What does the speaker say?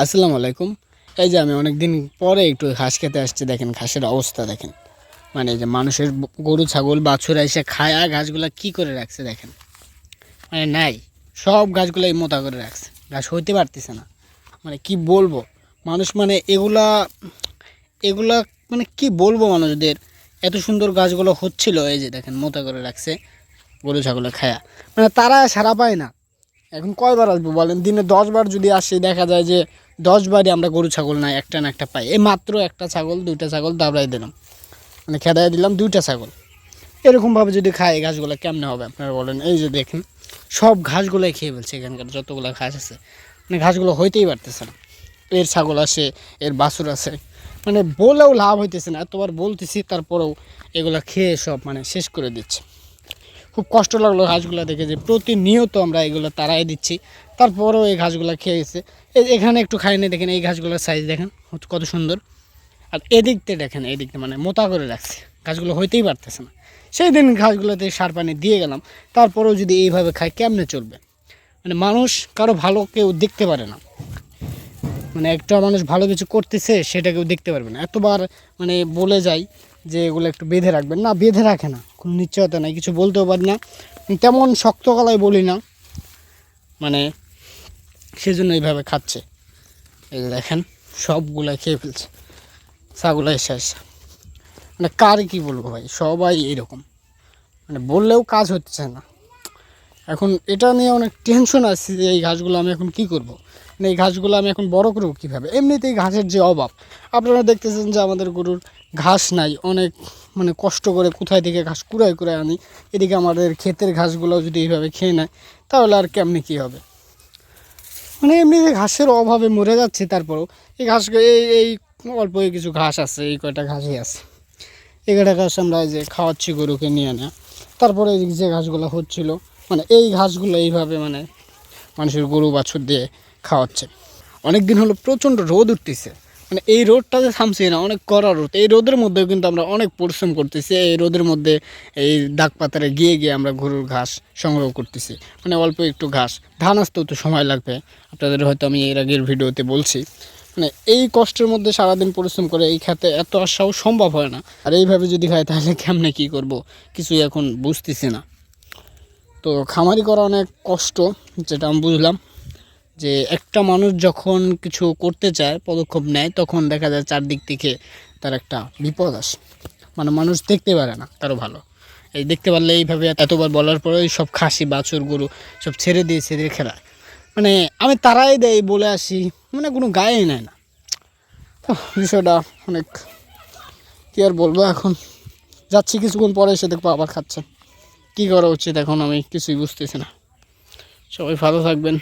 আসসালামু আলাইকুম। এই যে আমি অনেক দিন পরে একটু ঘাস খেতে আসছি, দেখেন ঘাসের অবস্থা দেখেন। মানে যে মানুষের গরু, ছাগল, বাছুরা এসে খায় ঘাসগুলো কী করে রাখছে দেখেন? মানে নাই, সব গাছগুলো এই মোতা করে রাখছে। ঘাস হইতে পারতেছে না। মানে কি বলব? মানুষ মানে এগুলা এগুলা মানে কি বলব মানুষদের? এত সুন্দর গাছগুলো হচ্ছিল, এই যে দেখেন মোতা করে রাখছে, গরু, ছাগলে খায়া। মানে তারা সারা পায় না। এখন কয়বার আসব বলেন? দিনে দশবার যদি আসি, দেখা যায় যে দশবারই আমরা গরু, ছাগল নাই, একটা না একটা পাই। এই মাত্র একটা ছাগল, দুইটা ছাগল দাবড়াই দিলাম। মানে খেদাই দিলাম দুইটা ছাগল। এরকমভাবে যদি খায় ঘাসগুলো কেমনে হবে আপনারা বলেন? এই যে দেখেন, সব ঘাসগুলোই খেয়ে ফেলছে এখানকার, যতগুলো ঘাস আছে। মানে ঘাসগুলো হইতেই পারতেছে না। এর ছাগল আসে, এর বাছুর আছে। মানে বলেও লাভ হইতেছে না। এতবার বলতেছি, তারপরেও এগুলো খেয়ে সব মানে শেষ করে দিচ্ছে। খুব কষ্ট লাগল ঘাসগুলো দেখে যে প্রতিনিয়ত আমরা এগুলো তাড়াই দিচ্ছি। তারপরেও এই ঘাসগুলো খেয়ে গেছে। এখানে একটু খাইনি, দেখেন এই ঘাসগুলোর সাইজ দেখেন কত সুন্দর। আর এদিকতে দেখেন এদিকতে মানে মোতা করে রাখছে। ঘাসগুলো হইতেই পারতেছে না। সেই দিন ঘাসগুলোতে সার পানি দিয়ে গেলাম। তারপরেও যদি এইভাবে খায়, কেমনে চলবে? মানে মানুষ কারও ভালো কেউ দেখতে পারে না। মানে একটা মানুষ ভালো কিছু করতেছে, সেটা কেউ দেখতে পারবে না। এতবার মানে বলে যাই যে এগুলো একটু বেঁধে রাখবেন। না, বেঁধে রাখে না, কোনো নিশ্চয়তা নাই, কিছু বলতেও পারি না। তেমন শক্ত গলায় বলি না মানে সেজন্য এইভাবে খাচ্ছে। এই দেখেন, সবগুলাই খেয়ে ফেলছে ছাগুলাই এসে মানে কার কি বলব ভাই, সবাই এরকম মানে বললেও কাজ হচ্ছে না। এখন এটা নিয়ে অনেক টেনশন আছে যে এই ঘাসগুলো আমি এখন কি করব। মানে এই ঘাসগুলো আমি এখন বড় করব কীভাবে? এমনিতেই ঘাসের যে অভাব, আপনারা দেখতেছেন যে আমাদের গরুর ঘাস নাই, অনেক মানে কষ্ট করে কোথায় থেকে ঘাস কুড়াই কুড়াই আনি, এদিকে আমাদের ক্ষেতের ঘাসগুলো যদি এইভাবে খেয়ে নেয়, তাহলে আর কেমনি কী হবে? মানে এমনিতে ঘাসের অভাবে মরে যাচ্ছে, তারপরও এই ঘাস, এই এই অল্প কিছু ঘাস আছে, এই কয়টা ঘাসই আছে। এই কয়টা ঘাস আমরা যে খাওয়াচ্ছি গরুকে নিয়ে নেয় তারপরে যে ঘাসগুলো হচ্ছিল মানে এই ঘাসগুলো এইভাবে মানে মানুষের গরু, বাছুর দিয়ে খাওয়াচ্ছে। অনেক দিন হলো প্রচণ্ড রোদ উঠতেছে। মানে এই রোদটা যে থামছে না, অনেক কড়া রোদ। এই রোদের মধ্যেও কিন্তু আমরা অনেক পরিশ্রম করতেছি। এই রোদের মধ্যে এই দাগ পাতারে গিয়ে গিয়ে আমরা গরুর ঘাস সংগ্রহ করতেছি। মানে অল্প একটু ঘাস। ধান আসতেও তো সময় লাগবে। আপনাদের হয়তো আমি এর আগের ভিডিওতে বলছি। মানে এই কষ্টের মধ্যে সারাদিন পরিশ্রম করে এই খাতে এত আসাও সম্ভব হয় না। আর এইভাবে যদি খাই তাহলে কেমনে কী করব? কিছুই এখন বুঝতেছি না। তো খামারি করা অনেক কষ্ট, যেটা আমি বুঝলাম, যে একটা মানুষ যখন কিছু করতে চায়, পদক্ষেপ নেয়, তখন দেখা যায় চারদিক থেকে তার একটা বিপদ আসে। মানে মানুষ দেখতে পারে না তারও ভালো। এই দেখতে পারলে এইভাবে এতবার বলার পরেই সব খাসি, বাছুর, গরু সব ছেড়ে দিয়ে ছেড়ে খেলা মানে আমি তারাই দেয় বলে আসি মানে কোনো গায়েই নেয় না। বিষয়টা অনেক, কী আর বলব এখন? যাচ্ছি কিছুক্ষণ পরে, এসে দেখব আবার খাচ্ছে। কী করা উচিত এখন আমি কিছুই বুঝতেছি না। সবাই ভালো থাকবেন।